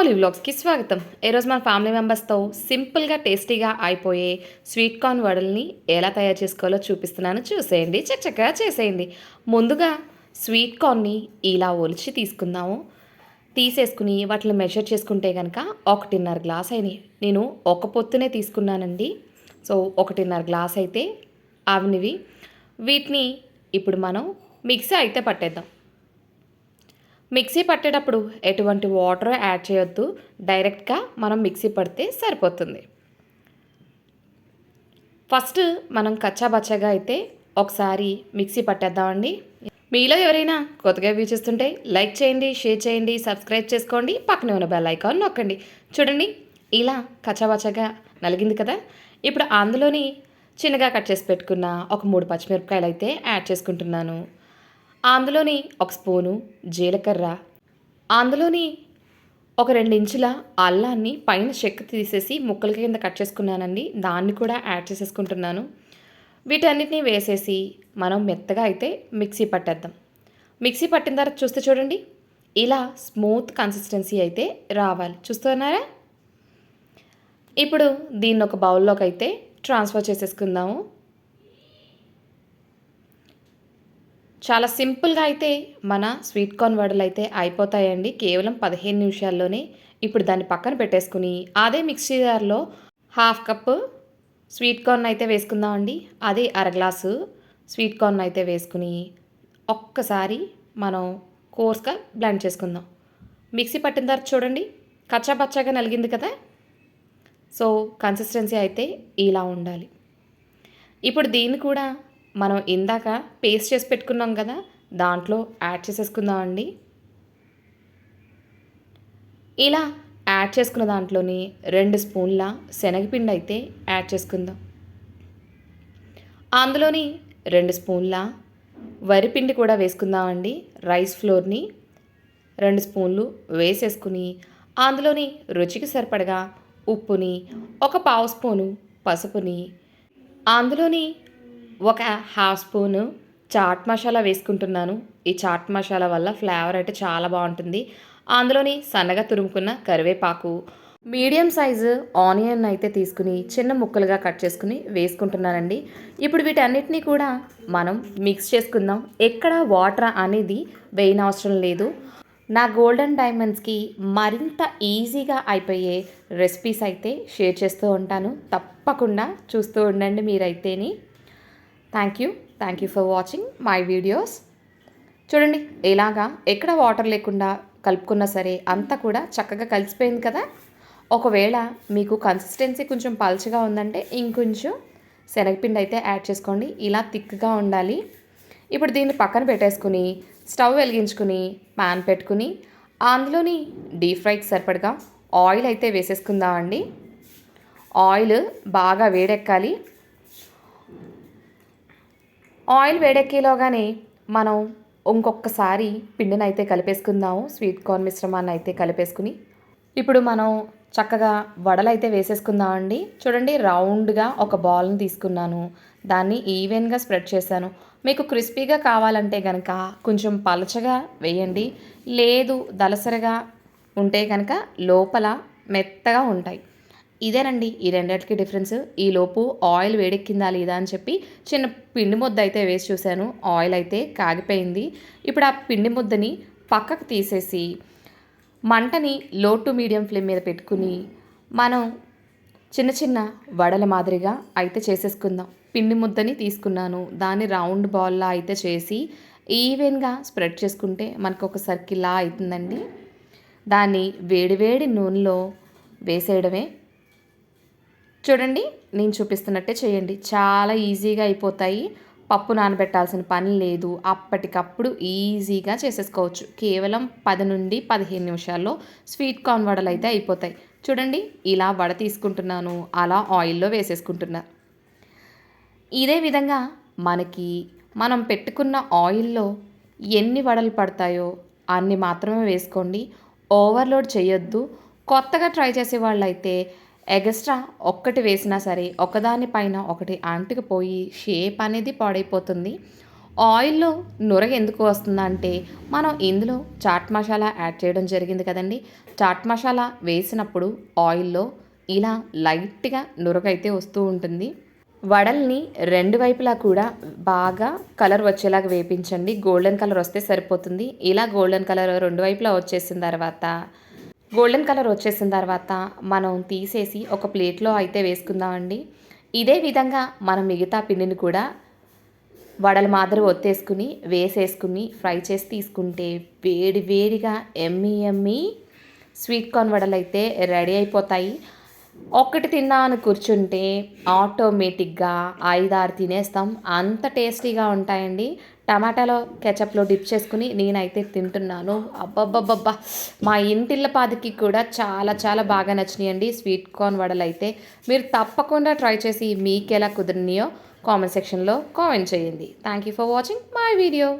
మౌలి వ్లాగ్స్కి స్వాగతం. ఈరోజు మన ఫ్యామిలీ మెంబర్స్తో సింపుల్గా టేస్టీగా అయిపోయే స్వీట్ కార్న్ వడల్ని ఎలా తయారు చేసుకోవాలో చూపిస్తున్నాను. చూసేయండి. చక్కగా చేసేయండి. ముందుగా స్వీట్ కార్న్ని ఇలా ఒలిచి తీసుకుందాము. తీసేసుకుని వాటిని మెజర్ చేసుకుంటే కనుక ఒకటిన్నర గ్లాస్ అయినాయి. నేను ఒక పొత్తునే తీసుకున్నానండి. సో ఒకటిన్నర గ్లాస్ అయితే అవినివి వీటిని ఇప్పుడు మనం మిక్సీ అయితే పట్టేద్దాం. మిక్సీ పట్టేటప్పుడు ఎటువంటి వాటర్ యాడ్ చేయొద్దు. డైరెక్ట్గా మనం మిక్సీ పడితే సరిపోతుంది. ఫస్ట్ మనం కచ్చాబచ్చాగా అయితే ఒకసారి మిక్సీ పట్టేద్దామండి. మీలో ఎవరైనా కొత్తగా వ్యూ చేస్తుంటే లైక్ చేయండి షేర్ చేయండి సబ్స్క్రైబ్ చేసుకోండి పక్కనే ఉన్న బెల్ ఐకాన్ నొక్కండి. చూడండి ఇలా కచ్చాబచ్చాగా నలిగింది కదా. ఇప్పుడు అందులోని చిన్నగా కట్ చేసి పెట్టుకున్న ఒక మూడు పచ్చిమిరపకాయలు అయితే యాడ్ చేసుకుంటున్నాను. అందులోని ఒక స్పూను జీలకర్ర. అందులోని ఒక రెండు ఇంచుల అల్లాన్ని పైన చెక్క తీసేసి ముక్కల కింద కట్ చేసుకున్నానండి. దాన్ని కూడా యాడ్ చేసేసుకుంటున్నాను. వీటన్నిటిని వేసేసి మనం మెత్తగా అయితే మిక్సీ పట్టేద్దాం. మిక్సీ పట్టిన తర్వాత చూస్తే చూడండి ఇలా స్మూత్ కన్సిస్టెన్సీ అయితే రావాలి. చూస్తున్నారా? ఇప్పుడు దీన్ని ఒక బౌల్లోకి అయితే ట్రాన్స్ఫర్ చేసేసుకుందాము. చాలా సింపుల్గా అయితే మన స్వీట్ కార్న్ వడలు అయితే అయిపోతాయండి. కేవలం పదిహేను నిమిషాల్లోనే ఇప్పుడు దాన్ని పక్కన పెట్టేసుకుని అదే మిక్సీ జార్లో హాఫ్ కప్ స్వీట్ కార్న్ అయితే వేసుకుందామండి. అదే అర గ్లాసు స్వీట్ కార్న్ అయితే వేసుకుని ఒక్కసారి మనం కోర్స్గా బ్లెండ్ చేసుకుందాం. మిక్సీ పట్టిన తర్వాత చూడండి కచ్చాపచ్చాగా నలిగింది కదా? సో కన్సిస్టెన్సీ అయితే ఇలా ఉండాలి. ఇప్పుడు దీన్ని కూడా మనం ఇందాక పేస్ట్ చేసి పెట్టుకున్నాం కదా దాంట్లో యాడ్ చేసేసుకుందామండి. ఇలా యాడ్ చేసుకున్న దాంట్లోని రెండు స్పూన్ల శనగపిండి అయితే యాడ్ చేసుకుందాం. అందులోని రెండు స్పూన్ల వరిపిండి కూడా వేసుకుందామండి రైస్ ఫ్లోర్ని రెండు స్పూన్లు వేసేసుకుని అందులోని రుచికి సరిపడగా ఉప్పుని ఒక పావు స్పూను పసుపుని అందులోని ఒక హాఫ్ స్పూను చాట్ మసాలా వేసుకుంటున్నాను. ఈ చాట్ మసాలా వల్ల ఫ్లేవర్ అయితే చాలా బాగుంటుంది. అందులోని సన్నగా తురుముకున్న కరివేపాకు మీడియం సైజు ఆనియన్ అయితే తీసుకుని చిన్న ముక్కలుగా కట్ చేసుకుని వేసుకుంటున్నానండి. ఇప్పుడు వీటన్నిటిని కూడా మనం మిక్స్ చేసుకుందాం. ఎక్కడ వాటర్ అనేది వేయనవసరం లేదు. నా గోల్డెన్ డైమండ్స్కి మరింత ఈజీగా అయిపోయే రెసిపీస్ అయితే షేర్ చేస్తూ ఉంటాను. తప్పకుండా చూస్తూ ఉండండి మీరైతేని. Thank you thank you for watching my videos చూడండి ఇలాగా ఎక్కడ వాటర్ లేకుండా కలుపుకున్నా సరే అంతా కూడా చక్కగా కలిసిపోయింది కదా? ఒకవేళ మీకు కన్సిస్టెన్సీ కొంచెం పల్చగా ఉందంటే ఇంకొంచెం శనగపిండి అయితే యాడ్ చేసుకోండి. ఇలా థిక్గా ఉండాలి. ఇప్పుడు దీన్ని పక్కన పెట్టేసుకుని స్టవ్ వెలిగించుకుని ప్యాన్ పెట్టుకుని అందులోని డీప్ ఫ్రైకి సరిపడగా ఆయిల్ అయితే వేసేసుకుందామండి. ఆయిల్ బాగా వేడెక్కాలి. ఆయిల్ వేడెక్కేలోగానే మనం ఇంకొకసారి పిండిని అయితే కలిపేసుకుందాము స్వీట్ కార్న్ మిశ్రమాన్ని అయితే కలిపేసుకుని. ఇప్పుడు మనం చక్కగా వడలు అయితే వేసేసుకుందామండి. చూడండి రౌండ్గా ఒక బాల్ని తీసుకున్నాను. దాన్ని ఈవెన్గా స్ప్రెడ్ చేశాను. మీకు క్రిస్పీగా కావాలంటే కనుక కొంచెం పలచగా వేయండి. లేదు దలసరగా ఉంటే కనుక లోపల మెత్తగా ఉంటాయి. ఇదేనండి ఈ రెండింటికి డిఫరెన్స్ ఈలోపు ఆయిల్ వేడెక్కిందా లేదా అని చెప్పి చిన్న పిండి ముద్ద అయితే వేసి చూశాను. ఆయిల్ అయితే కాగిపోయింది. ఇప్పుడు ఆ పిండి ముద్దని పక్కకు తీసేసి మంటని లో టు మీడియం ఫ్లేమ్ మీద పెట్టుకుని మనం చిన్న చిన్న వడల మాదిరిగా అయితే చేసేసుకుందాం. పిండి ముద్దని తీసుకున్నాను. దాన్ని రౌండ్ బాల్లా అయితే చేసి ఈవెన్గా స్ప్రెడ్ చేసుకుంటే మనకు ఒక సర్కిల్లా అవుతుందండి. దాన్ని వేడివేడి నూనెలో వేసేయడమే చూడండి నేను చూపిస్తున్నట్టే చేయండి. చాలా ఈజీగా అయిపోతాయి. పప్పు నానబెట్టాల్సిన పని లేదు. అప్పటికప్పుడు ఈజీగా చేసేసుకోవచ్చు. కేవలం పది నుండి పదిహేను నిమిషాల్లో స్వీట్ కార్న్ వడలు అయితే అయిపోతాయి. చూడండి ఇలా వడ తీసుకుంటున్నాను. అలా ఆయిల్లో వేసేసుకుంటున్నా. ఇదే విధంగా మనకి మనం పెట్టుకున్న ఆయిల్లో ఎన్ని వడలు పడతాయో అన్ని మాత్రమే వేసుకోండి. ఓవర్లోడ్ చేయొద్దు. కొత్తగా ట్రై చేసే వాళ్ళైతే ఎగస్ట్రా ఒక్కటి వేసినా సరే ఒకదాని పైన ఒకటి అంటుకుపోయి షేప్ అనేది పాడైపోతుంది. ఆయిల్లో నురగ ఎందుకు వస్తుందంటే మనం ఇందులో చాట్ మసాలా యాడ్ చేయడం జరిగింది కదండి. చాట్ మసాలా వేసినప్పుడు ఆయిల్లో ఇలా లైట్గా నురగ అయితే వస్తూ ఉంటుంది. వడల్ని రెండు వైపులా కూడా బాగా కలర్ వచ్చేలాగా వేపించండి. గోల్డెన్ కలర్ వస్తే సరిపోతుంది. ఇలా గోల్డెన్ కలర్ రెండు వైపులా వచ్చేసిన తర్వాత గోల్డెన్ కలర్ వచ్చేసిన తర్వాత మనం తీసేసి ఒక ప్లేట్లో అయితే వేసుకుందామండి. ఇదే విధంగా మనం మిగతా పిండిని కూడా వడల మాదిరి ఒత్తేసుకుని వేసేసుకుని ఫ్రై చేసి తీసుకుంటే వేడి వేడిగా ఎమ్మి ఎమ్మి స్వీట్ కార్న్ వడలు అయితే రెడీ అయిపోతాయి. ఒక్కటి తిన్నా అని కూర్చుంటే ఆటోమేటిక్గా ఐదారు తినేస్తాం. అంత టేస్టీగా ఉంటాయండి. టమాటాలో కెచప్లో డిప్ చేసుకుని నేనైతే తింటున్నాను. అబ్బబ్బబ్బబ్బా! మా ఇంటిళ్ళ పాదికి కూడా చాలా చాలా బాగా నచ్చినాయండి స్వీట్ కార్న్ వడలు అయితే మీరు తప్పకుండా ట్రై చేసి మీకు ఎలా కుదిరినాయో కామెంట్ సెక్షన్లో కామెంట్ చేయండి. Thank you for watching my video.